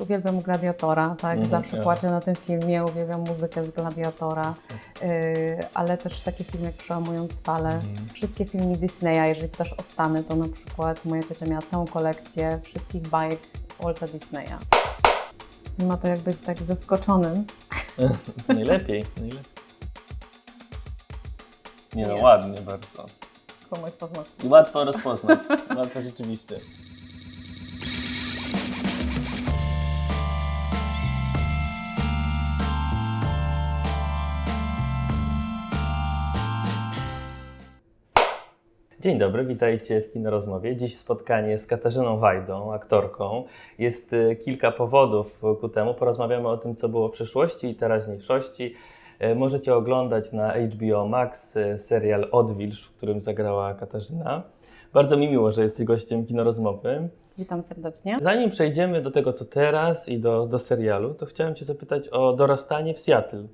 też uwielbiam Gladiatora, tak, Mhm, zawsze ja. płaczę na tym filmie, uwielbiam muzykę z Gladiatora, yy, ale też takie filmy jak Przełamując Fale, Mhm. wszystkie filmy Disneya, jeżeli pytasz o Stany, to na przykład moja ciocia miała całą kolekcję wszystkich bajek Walta Disneya. Nie ma to jak być tak zaskoczonym. najlepiej, najlepiej. Nie no, Jest. ładnie bardzo. po moich paznokciach. I łatwo rozpoznać. łatwo rzeczywiście. Dzień dobry, witajcie w Kinorozmowie. Dziś spotkanie z Katarzyną Wajdą, aktorką. Jest e, kilka powodów ku temu. Porozmawiamy o tym, co było w przeszłości i teraźniejszości. E, Możecie oglądać na HBO Max e, serial Odwilż, w którym zagrała Katarzyna. Bardzo mi miło, że jesteś gościem Kinorozmowy. Witam serdecznie. Zanim przejdziemy do tego, co teraz i do, do serialu, to chciałem Cię zapytać o dorastanie w Seattle.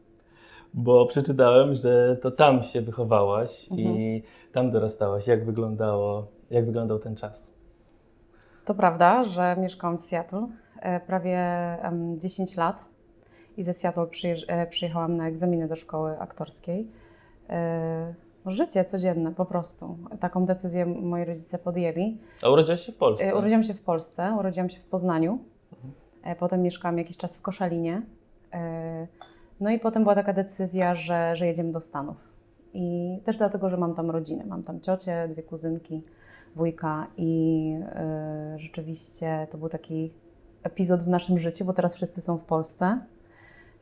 Bo przeczytałem, że to tam się wychowałaś i tam dorastałaś. Jak wyglądało, jak wyglądał ten czas? To prawda, że mieszkałam w Seattle e, prawie em, 10 lat i ze Seattle e, przyjechałam na egzaminy do szkoły aktorskiej. E, no, życie codzienne po prostu. Taką decyzję moi rodzice podjęli. A urodziłaś się w Polsce? Urodziłam się w Polsce, urodziłam się w Poznaniu. Potem mieszkałam jakiś czas w Koszalinie. No i potem była taka decyzja, że, że jedziemy do Stanów. I też dlatego, że mam tam rodzinę. Mam tam ciocię, dwie kuzynki, wujka i e, rzeczywiście to był taki epizod w naszym życiu, bo teraz wszyscy są w Polsce.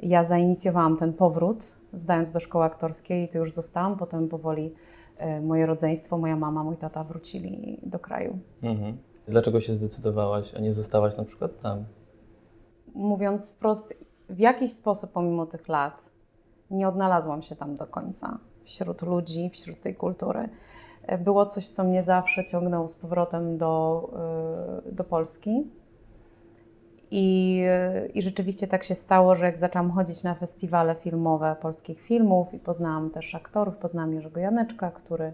Ja zainicjowałam ten powrót, zdając do szkoły aktorskiej i tu już zostałam. Potem powoli e, moje rodzeństwo, moja mama, mój tata wrócili do kraju. Mhm. Dlaczego się zdecydowałaś, a nie zostałaś na przykład tam? mówiąc wprost, w jakiś sposób pomimo tych lat nie odnalazłam się tam do końca. Wśród ludzi, wśród tej kultury. E, Było coś, co mnie zawsze ciągnęło z powrotem do, y, do Polski. I, I rzeczywiście tak się stało, że jak zaczęłam chodzić na festiwale filmowe polskich filmów i poznałam też aktorów, poznałam Jerzego Janeczka, który,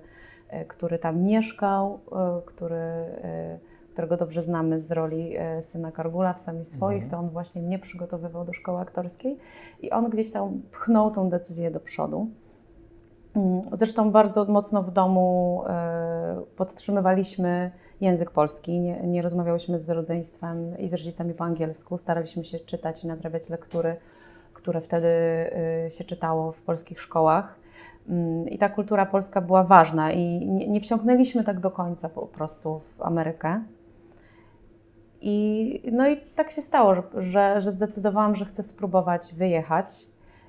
e, który tam mieszkał, e, który, e, którego dobrze znamy z roli e, syna Kargula w Sami Swoich, Mhm. to on właśnie mnie przygotowywał do szkoły aktorskiej i on gdzieś tam pchnął tą decyzję do przodu. Mm, Zresztą bardzo mocno w domu e, podtrzymywaliśmy język polski, nie, nie rozmawiałyśmy z rodzeństwem i z rodzicami po angielsku, staraliśmy się czytać i nadrabiać lektury, które wtedy e, się czytało w polskich szkołach. Mm, I ta kultura polska była ważna i nie, nie wsiąknęliśmy tak do końca po prostu w Amerykę. I, no i tak się stało, że, że, zdecydowałam, że chcę spróbować wyjechać,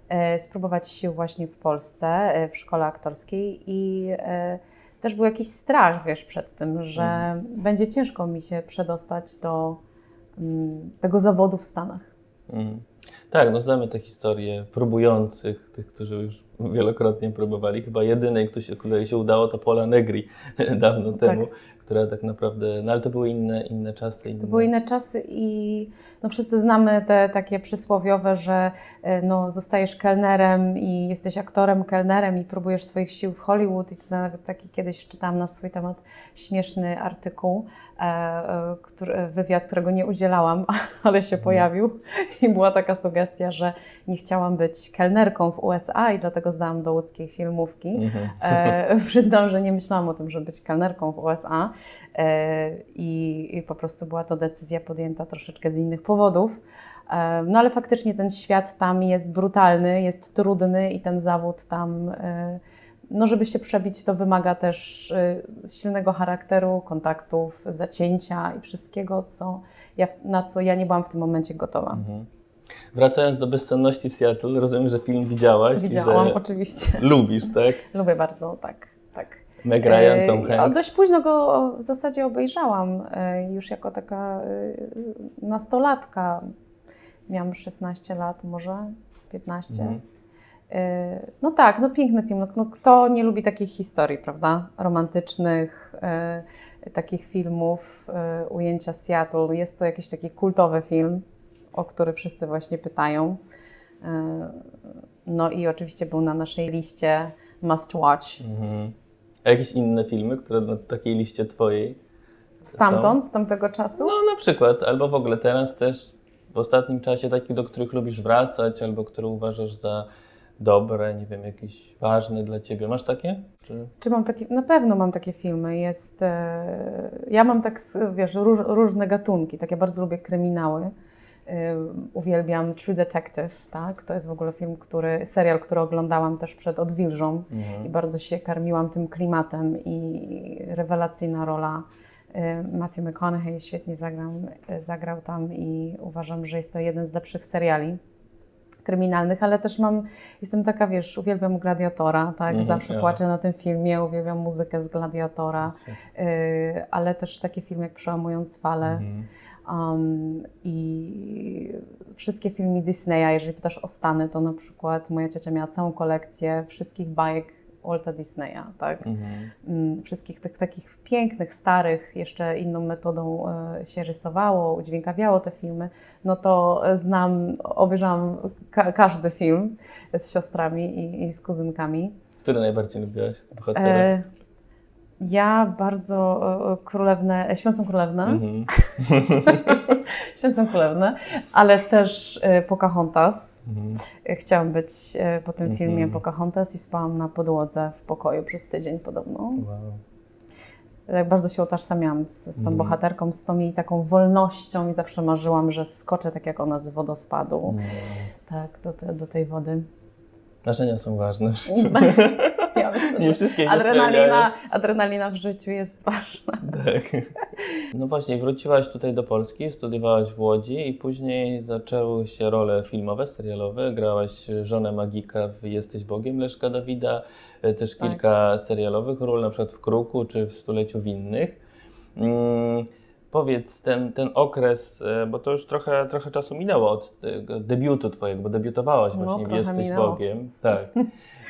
e, spróbować sił właśnie w Polsce, e, w szkole aktorskiej i e, też był jakiś strach, wiesz, przed tym, że Mhm. będzie ciężko mi się przedostać do mm, tego zawodu w Stanach. Mhm. Tak, no znamy te historie próbujących, tych, którzy już wielokrotnie próbowali. Chyba jedynej, kto się, której się udało, to Pola Negri dawno temu, która tak naprawdę, no ale to były inne, inne czasy. Inne... To były inne czasy i no wszyscy znamy te takie przysłowiowe, że e, no, zostajesz kelnerem i jesteś aktorem, kelnerem i próbujesz swoich sił w Hollywood. I to nawet taki kiedyś czytałam na swój temat śmieszny artykuł, e, e, który, wywiad, którego nie udzielałam, ale się Mhm. pojawił. I była taka sugestia, że nie chciałam być kelnerką w USA i dlatego zdałam do łódzkiej filmówki. Mhm. E, przyznam, że nie myślałam o tym, żeby być kelnerką w USA e, i, i po prostu była to decyzja podjęta troszeczkę z innych powodów. E, no ale faktycznie ten świat tam jest brutalny, jest trudny i ten zawód tam, e, no żeby się przebić, to wymaga też e, silnego charakteru, kontaktów, zacięcia i wszystkiego, co ja, na co ja nie byłam w tym momencie gotowa. Mhm. Wracając do bezsenności w Seattle, rozumiem, że film widziałaś. Widziałam, Że oczywiście. lubisz, tak? Lubię bardzo, tak, tak. Meg Ryan, Tom E, Hanks. Dość późno go w zasadzie obejrzałam, e, już jako taka e, nastolatka. Miałam 16 lat, może 15. Mhm. No tak, no piękny film. No, no, kto nie lubi takich historii, prawda? Romantycznych, takich filmów, ujęcia Seattle. Jest to jakiś taki kultowy film, o który wszyscy właśnie pytają. E, No i oczywiście był na naszej liście must watch. Mhm. A jakieś inne filmy, które na takiej liście twojej? Stamtąd, z tamtego czasu? No na przykład, albo w ogóle teraz też. w ostatnim czasie takich, do których lubisz wracać albo które uważasz za dobre, nie wiem, jakieś ważne dla ciebie? Masz takie? Czy... Czy mam takie, na pewno mam takie filmy. Jest, e, ja mam tak, wiesz, róż, różne gatunki. Tak, ja bardzo lubię kryminały. Uwielbiam True Detective, tak? To jest w ogóle film, który, serial, który oglądałam też przed Odwilżą i Mhm. bardzo się karmiłam tym klimatem i rewelacyjna rola e, Matthew McConaughey świetnie zagrał, e, zagrał tam i uważam, że jest to jeden z lepszych seriali kryminalnych, ale też mam, jestem taka, wiesz, uwielbiam Gladiatora, tak, Mhm, zawsze ja. płaczę na tym filmie, uwielbiam muzykę z Gladiatora, e, ale też takie filmy jak Przełamując Fale Mhm. Um, i wszystkie filmy Disneya, jeżeli pytasz o Stany, to na przykład moja ciocia miała całą kolekcję wszystkich bajek Walta Disneya, tak, Mhm. Mm, wszystkich tych takich pięknych, starych, jeszcze inną metodą e, się rysowało, udźwiękawiało te filmy, no to znam, obejrzałam ka- każdy film z siostrami i, i z kuzynkami. Który najbardziej lubiłaś? z bohaterów? E, ja bardzo e, Królewnę, e, Śpiącą Królewnę, Mhm. Śpiącą Królewnę, ale też e, Pocahontas. Mhm. E, Chciałam być e, po tym Mhm. filmie Pocahontas i spałam na podłodze w pokoju przez tydzień podobno. Wow. Tak bardzo się utożsamiałam z, z tą Mhm. bohaterką, z tą jej taką wolnością i zawsze marzyłam, że skoczę tak jak ona z wodospadu, Mhm. tak, do, te, do tej wody. Marzenia są ważne w życiu. Nie wszystkie się adrenalina, adrenalina w życiu jest ważna. Tak. No właśnie, wróciłaś tutaj do Polski, studiowałaś w Łodzi i później zaczęły się role filmowe, serialowe. Grałaś żonę Magika w Jesteś Bogiem Leszka Dawida, e, też Tak. kilka serialowych ról, na przykład w Kruku czy w Stuleciu Winnych. Mm, powiedz, ten, ten okres, e, bo to już trochę, trochę czasu minęło od tego debiutu twojego, bo debiutowałaś No, właśnie w trochę Jesteś minęło. Bogiem. Tak.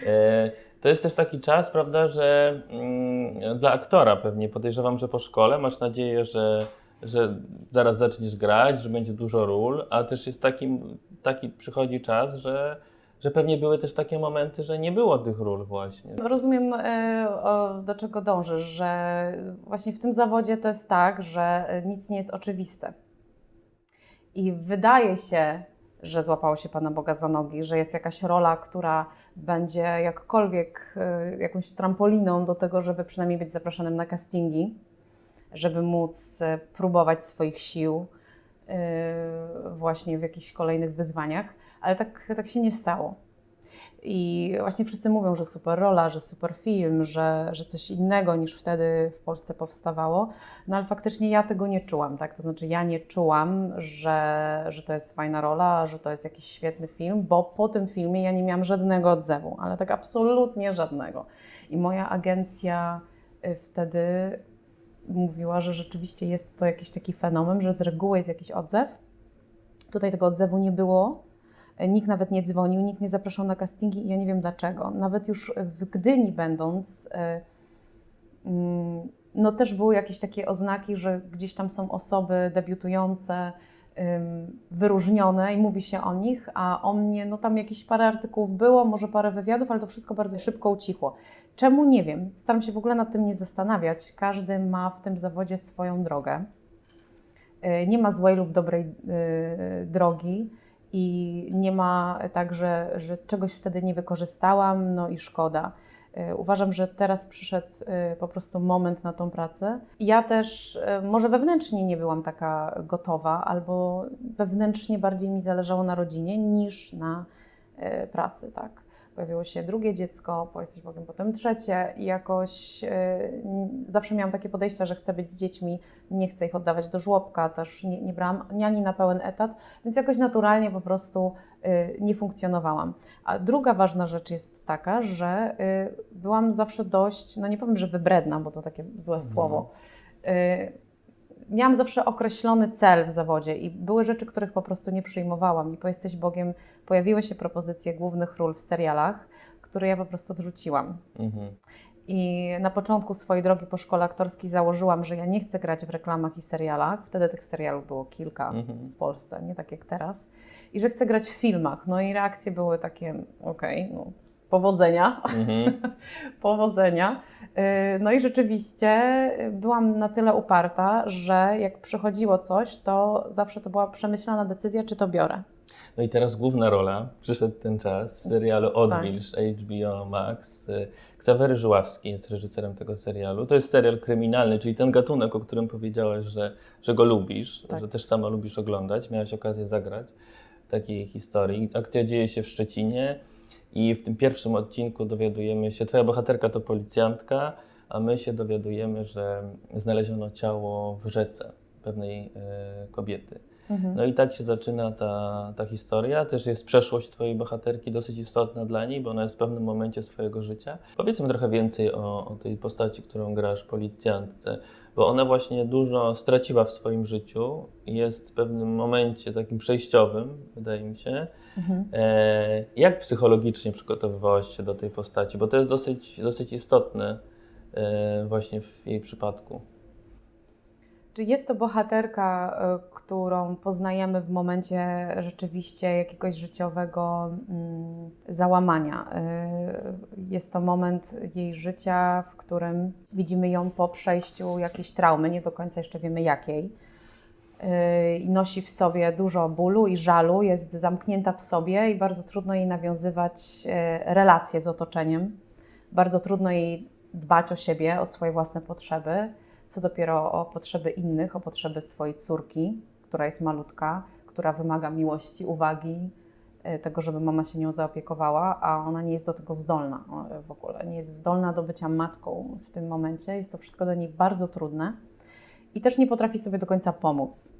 E, to jest też taki czas, prawda, że mm, dla aktora pewnie podejrzewam, że po szkole masz nadzieję, że, że zaraz zaczniesz grać, że będzie dużo ról, a też jest taki, taki przychodzi czas, że, że pewnie były też takie momenty, że nie było tych ról właśnie. Rozumiem, o, do czego dążysz, że właśnie w tym zawodzie to jest tak, że e, nic nie jest oczywiste. I wydaje się, że złapało się Pana Boga za nogi, że jest jakaś rola, która będzie jakkolwiek e, jakąś trampoliną do tego, żeby przynajmniej być zapraszanym na castingi, żeby móc e, próbować swoich sił e, właśnie w jakichś kolejnych wyzwaniach, ale tak, tak się nie stało. I właśnie wszyscy mówią, że super rola, że super film, że, że coś innego niż wtedy w Polsce powstawało. No ale faktycznie ja tego nie czułam, tak? To znaczy ja nie czułam, że, że to jest fajna rola, że to jest jakiś świetny film, bo po tym filmie ja nie miałam żadnego odzewu, ale tak absolutnie żadnego. I moja agencja y, wtedy mówiła, że rzeczywiście jest to jakiś taki fenomen, że z reguły jest jakiś odzew. Tutaj tego odzewu nie było. Nikt nawet nie dzwonił, nikt nie zapraszał na castingi i ja nie wiem dlaczego. Nawet już w Gdyni będąc, e, mm, no też były jakieś takie oznaki, że gdzieś tam są osoby debiutujące, wyróżnione i mówi się o nich, a o mnie, no tam jakieś parę artykułów było, może parę wywiadów, ale to wszystko bardzo szybko ucichło. Czemu? Nie wiem. Staram się w ogóle nad tym nie zastanawiać. Każdy ma w tym zawodzie swoją drogę. Y, Nie ma złej lub dobrej y, drogi i nie ma tak, że, że czegoś wtedy nie wykorzystałam, no i szkoda. Y, Uważam, że teraz przyszedł y, po prostu moment na tą pracę. Ja też y, może wewnętrznie nie byłam taka gotowa, albo wewnętrznie bardziej mi zależało na rodzinie niż na pracy, tak. Pojawiło się drugie dziecko, po jesteś Bogiem, potem trzecie i jakoś y, zawsze miałam takie podejście, że chcę być z dziećmi, nie chcę ich oddawać do żłobka, też nie, nie brałam niani na pełen etat, więc jakoś naturalnie po prostu y, nie funkcjonowałam. A druga ważna rzecz jest taka, że y, byłam zawsze dość, no nie powiem, że wybredna, bo to takie złe Mhm. słowo. Miałam zawsze określony cel w zawodzie i były rzeczy, których po prostu nie przyjmowałam. I po Jesteś Bogiem pojawiły się propozycje głównych ról w serialach, które ja po prostu odrzuciłam. Mhm. I na początku swojej drogi po szkole aktorskiej założyłam, że ja nie chcę grać w reklamach i serialach. Wtedy tych serialów było kilka Mhm. w Polsce, nie tak jak teraz. I że chcę grać w filmach. No i reakcje były takie, okej, no powodzenia. Mhm. powodzenia. Yy, No i rzeczywiście byłam na tyle uparta, że jak przychodziło coś, to zawsze to była przemyślana decyzja, czy to biorę. No i teraz główna rola, przyszedł ten czas w serialu Tak. Odwilż HBO Max. Y, Ksawery Żyławski jest reżyserem tego serialu. To jest serial kryminalny, czyli ten gatunek, o którym powiedziałaś, że, że go lubisz, Tak. że też sama lubisz oglądać. Miałaś okazję zagrać takiej historii. Akcja dzieje się w Szczecinie i w tym pierwszym odcinku dowiadujemy się, twoja bohaterka to policjantka, a my się dowiadujemy, że znaleziono ciało w rzece pewnej e, kobiety. Mhm. No i tak się zaczyna ta, ta historia. Też jest przeszłość Twojej bohaterki dosyć istotna dla niej, bo ona jest w pewnym momencie swojego życia. Powiedzmy trochę więcej o, o tej postaci, którą grasz, policjantce, bo ona właśnie dużo straciła w swoim życiu i jest w pewnym momencie takim przejściowym, wydaje mi się. Mhm. E, jak psychologicznie przygotowywałaś się do tej postaci? Bo to jest dosyć, dosyć istotne e, właśnie w jej przypadku. Czy jest to bohaterka, y, którą poznajemy w momencie rzeczywiście jakiegoś życiowego mm, załamania? Y, Jest to moment jej życia, w którym widzimy ją po przejściu jakiejś traumy, nie do końca jeszcze wiemy jakiej. I nosi w sobie dużo bólu i żalu, jest zamknięta w sobie i bardzo trudno jej nawiązywać relacje z otoczeniem. Bardzo trudno jej dbać o siebie, o swoje własne potrzeby co dopiero o potrzeby innych, o potrzeby swojej córki, która jest malutka, która wymaga miłości, uwagi, e, tego, żeby mama się nią zaopiekowała, a ona nie jest do tego zdolna w ogóle. Nie jest zdolna do bycia matką w tym momencie. Jest to wszystko dla niej bardzo trudne i też nie potrafi sobie do końca pomóc.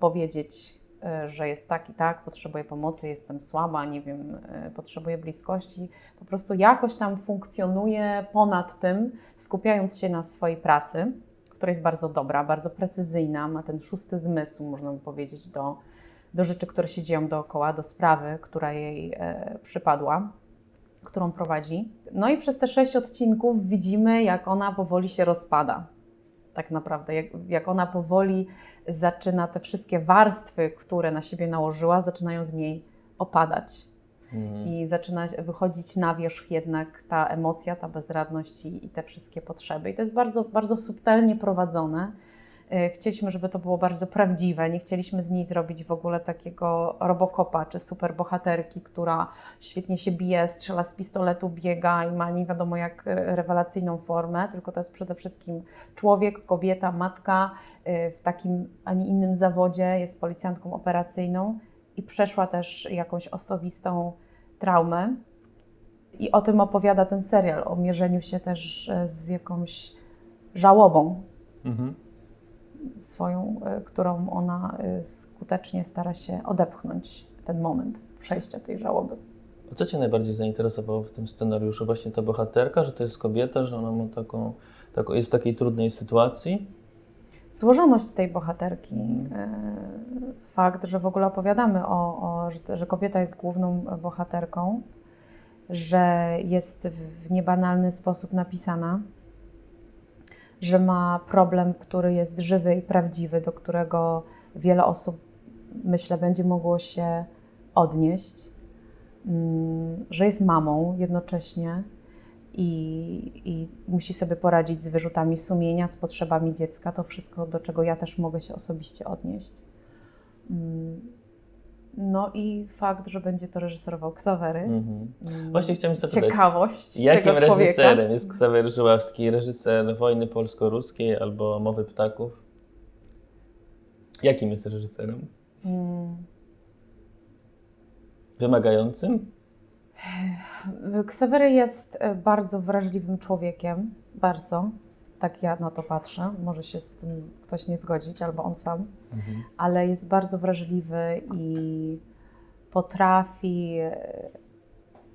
Powiedzieć, e, że jest tak i tak, potrzebuję pomocy, jestem słaba, nie wiem, e, potrzebuję bliskości. Po prostu jakoś tam funkcjonuje ponad tym, skupiając się na swojej pracy która jest bardzo dobra, bardzo precyzyjna, ma ten szósty zmysł, można by powiedzieć, do, do rzeczy, które się dzieją dookoła, do sprawy, która jej e, przypadła, którą prowadzi. No i przez te sześć odcinków widzimy, jak ona powoli się rozpada. Tak naprawdę, jak, jak ona powoli zaczyna te wszystkie warstwy, które na siebie nałożyła, zaczynają z niej opadać Mhm. i zaczyna wychodzić na wierzch jednak ta emocja, ta bezradność i, i te wszystkie potrzeby. I to jest bardzo, bardzo subtelnie prowadzone. E, Chcieliśmy, żeby to było bardzo prawdziwe. Nie chcieliśmy z niej zrobić w ogóle takiego robokopa czy superbohaterki, która świetnie się bije, strzela z pistoletu, biega i ma nie wiadomo jak rewelacyjną formę, tylko to jest przede wszystkim człowiek, kobieta, matka e, w takim, a nie innym zawodzie, jest policjantką operacyjną i przeszła też jakąś osobistą traumę. I o tym opowiada ten serial, o mierzeniu się też e, z jakąś żałobą Mhm. swoją, e, którą ona e, skutecznie stara się odepchnąć ten moment przejścia tej żałoby. A co Cię najbardziej zainteresowało w tym scenariuszu? Właśnie ta bohaterka, że to jest kobieta, że ona ma taką, taką jest w takiej trudnej sytuacji? Złożoność tej bohaterki, e, fakt, że w ogóle opowiadamy o, o że, że kobieta jest główną bohaterką, że jest w niebanalny sposób napisana, że ma problem, który jest żywy i prawdziwy, do którego wiele osób, myślę, będzie mogło się odnieść, Mm, że jest mamą jednocześnie i, i musi sobie poradzić z wyrzutami sumienia, z potrzebami dziecka, to wszystko, do czego ja też mogę się osobiście odnieść. Mm, No i fakt, że będzie to reżyserował Ksawery. Mhm. Mm, Właśnie chciałem zapytać, Ciekawość Jakim tego człowieka. reżyserem jest Ksawery Żyławski? Reżyser Wojny Polsko-Ruskiej albo Mowy Ptaków? Jakim jest reżyserem? Mm. Wymagającym? Ksawery jest e, bardzo wrażliwym człowiekiem, bardzo. Tak ja na to patrzę. Może się z tym ktoś nie zgodzić, albo on sam. Mhm. ale jest bardzo wrażliwy i potrafi e,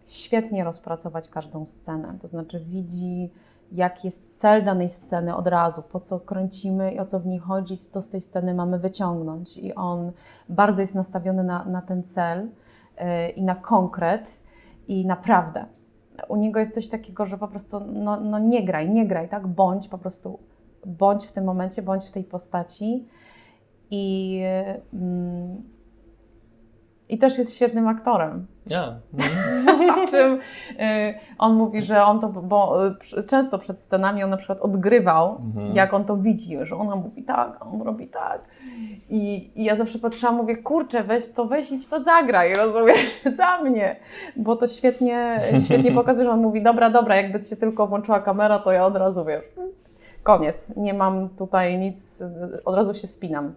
świetnie rozpracować każdą scenę. To znaczy widzi, jaki jest cel danej sceny od razu, po co kręcimy i o co w niej chodzi, co z tej sceny mamy wyciągnąć. I on bardzo jest nastawiony na, na ten cel e, i na konkret i naprawdę. U niego jest coś takiego, że po prostu no, no nie graj, nie graj, tak? Bądź po prostu, bądź w tym momencie, bądź w tej postaci. I, mm, I też jest świetnym aktorem. Ja. O czym y, on mówi, że on to, bo y, często przed scenami on na przykład odgrywał, Mhm. jak on to widzi, że ona mówi tak, a on robi tak. I, I ja zawsze patrzyłam, mówię, kurczę, weź to, weź idź to zagraj, rozumiesz, za mnie. Bo to świetnie, świetnie pokazuje, że on mówi, dobra, dobra, jakby się tylko włączyła kamera, to ja od razu, wiesz, koniec, nie mam tutaj nic, y, od razu się spinam.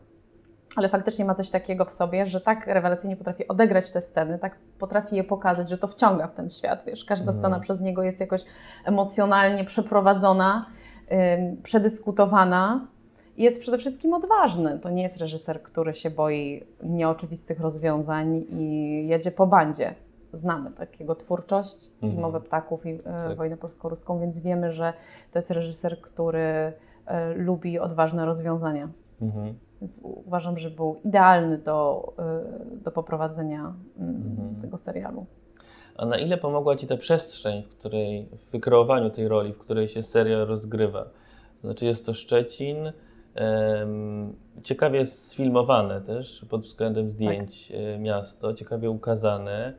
Ale faktycznie ma coś takiego w sobie, że tak rewelacyjnie potrafi odegrać te sceny, tak potrafi je pokazać, że to wciąga w ten świat. Wiesz, każda Mhm. scena przez niego jest jakoś emocjonalnie przeprowadzona, ym, przedyskutowana. I jest przede wszystkim odważny. To nie jest reżyser, który się boi nieoczywistych rozwiązań i jedzie po bandzie. Znamy takiego twórczość i Mhm. Mowę Ptaków i e, Tak. Wojnę Polsko-Ruską, więc wiemy, że to jest reżyser, który e, lubi odważne rozwiązania. Mhm. Więc uważam, że był idealny do, y, do poprowadzenia mm, Mhm. tego serialu. A na ile pomogła Ci ta przestrzeń, w której, w wykreowaniu tej roli, w której się serial rozgrywa? Znaczy jest to Szczecin, ciekawie sfilmowane też pod względem zdjęć e, miasto, ciekawie ukazane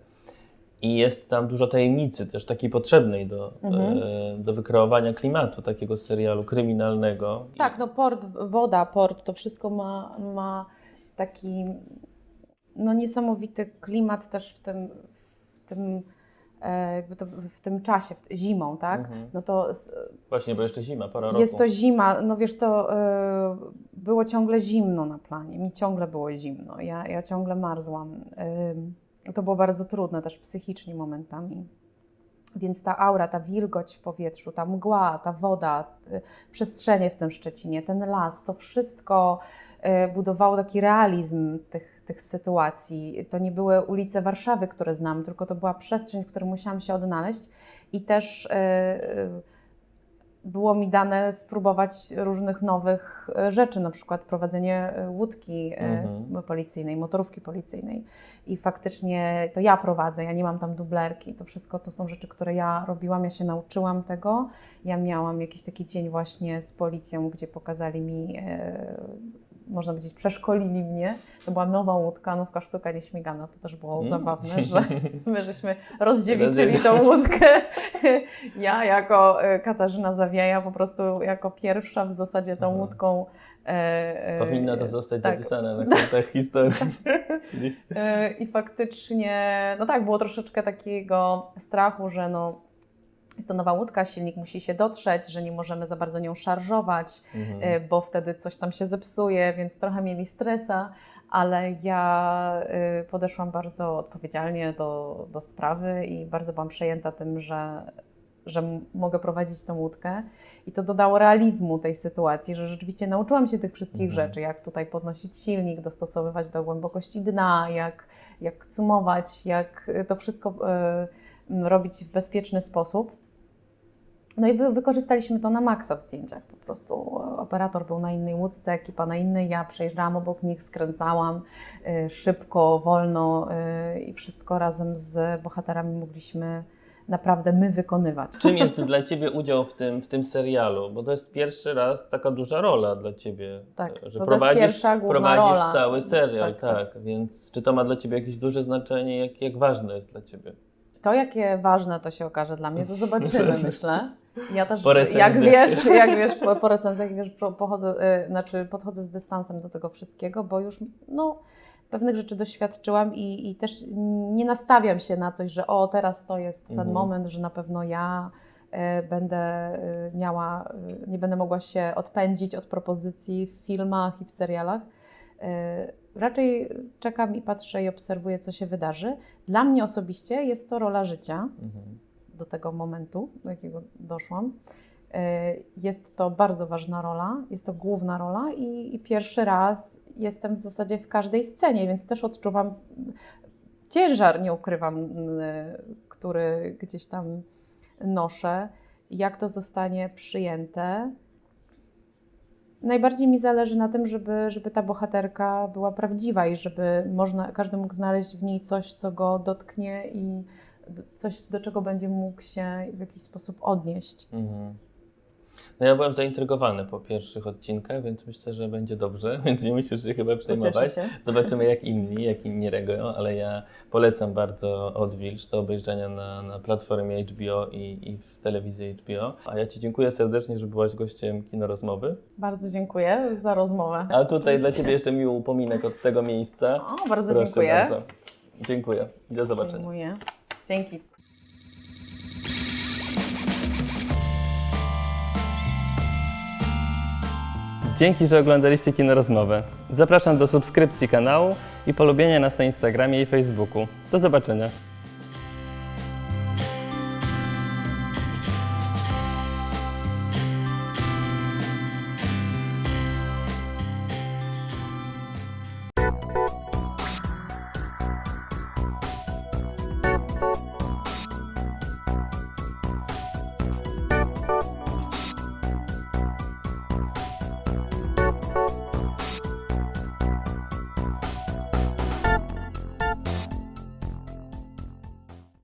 i jest tam dużo tajemnicy też takiej potrzebnej do, Mhm. e, do wykreowania klimatu takiego serialu kryminalnego. Tak, no port, woda, port, to wszystko ma, ma taki no niesamowity klimat też w tym, w tym, e, jakby to w tym czasie, w, zimą, tak? Mhm. No to Właśnie, bo jeszcze zima, pora roku. jest to zima, no wiesz, to e, było ciągle zimno na planie, mi ciągle było zimno, ja, ja ciągle marzłam. To było bardzo trudne też psychicznie momentami. Więc ta aura, ta wilgoć w powietrzu, ta mgła, ta woda, y, przestrzenie w tym Szczecinie, ten las, to wszystko y, budowało taki realizm tych, tych sytuacji. To nie były ulice Warszawy, które znam, tylko to była przestrzeń, w której musiałam się odnaleźć i też y, y, było mi dane spróbować różnych nowych y, rzeczy, na przykład prowadzenie y, łódki y, Mhm. policyjnej, motorówki policyjnej. I faktycznie to ja prowadzę, ja nie mam tam dublerki. To wszystko to są rzeczy, które ja robiłam, ja się nauczyłam tego. Ja miałam jakiś taki dzień właśnie z policją, gdzie pokazali mi, e, można powiedzieć, przeszkolili mnie. To była nowa łódka, nówka sztuka nieśmigana. To też było Mm. zabawne, że my żeśmy rozdziewiczyli tą łódkę. Ja jako e, Katarzyna Zawiaja po prostu jako pierwsza w zasadzie tą Aha. łódką e, e, Powinno to zostać tak. zapisane na kartach historii. Gdzieś E, I faktycznie, no tak, było troszeczkę takiego strachu, że no, jest to nowa łódka, silnik musi się dotrzeć, że nie możemy za bardzo nią szarżować, Mhm. e, bo wtedy coś tam się zepsuje, więc trochę mieli stresa, ale ja e, podeszłam bardzo odpowiedzialnie do, do sprawy i bardzo byłam przejęta tym, że, że mogę prowadzić tą łódkę. I to dodało realizmu tej sytuacji, że rzeczywiście nauczyłam się tych wszystkich Mhm. rzeczy, jak tutaj podnosić silnik, dostosowywać do głębokości dna, jak, jak cumować, jak to wszystko e, robić w bezpieczny sposób. No i wy, wykorzystaliśmy to na maksa w zdjęciach po prostu. Operator był na innej łódce, ekipa na innej, ja przejeżdżałam obok nich, skręcałam y, szybko, wolno y, i wszystko razem z bohaterami mogliśmy naprawdę my wykonywać. Czym jest dla Ciebie udział w tym, w tym serialu? Bo to jest pierwszy raz taka duża rola dla Ciebie. Tak, że no to jest prowadzisz, pierwsza główna prowadzisz rola. cały serial, Tak, tak, tak. Więc czy to ma dla Ciebie jakieś duże znaczenie? Jak, jak ważne jest dla Ciebie? To, jakie ważne to się okaże dla mnie, to zobaczymy, myślę. Ja też, jak wiesz, jak wiesz po, po recenzjach, wiesz, po- pochodzę, y, znaczy podchodzę z dystansem do tego wszystkiego, bo już no, pewnych rzeczy doświadczyłam i, i też nie nastawiam się na coś, że o, teraz to jest ten Mhm. moment, że na pewno ja y, będę y, miała, nie będę mogła się odpędzić od propozycji w filmach i w serialach. Raczej czekam i patrzę i obserwuję, co się wydarzy. Dla mnie osobiście jest to rola życia Mhm. Do tego momentu, do jakiego doszłam. E, Jest to bardzo ważna rola, jest to główna rola i, i pierwszy raz jestem w zasadzie w każdej scenie, więc też odczuwam ciężar, nie ukrywam, m, który gdzieś tam noszę. Jak to zostanie przyjęte? Najbardziej mi zależy na tym, żeby, żeby ta bohaterka była prawdziwa i żeby można, każdy mógł znaleźć w niej coś, co go dotknie i coś, do czego będzie mógł się w jakiś sposób odnieść. Mhm. No ja byłem zaintrygowany po pierwszych odcinkach, więc myślę, że będzie dobrze, więc nie musisz się chyba przejmować. się. Zobaczymy jak inni, jak inni reagują, ale ja polecam bardzo Odwilż do obejrzenia na, na platformie HBO i, i w telewizji HBO. A ja Ci dziękuję serdecznie, że byłaś gościem Kino Rozmowy. Bardzo dziękuję za rozmowę. A tutaj dla. Ciebie jeszcze miły upominek od tego miejsca. O, bardzo Proszę dziękuję. Bardzo. Dziękuję. Do zobaczenia. Przyjmuję. Dzięki. Dzięki, że oglądaliście Kino Rozmowę. Zapraszam do subskrypcji kanału i polubienia nas na Instagramie i Facebooku. Do zobaczenia.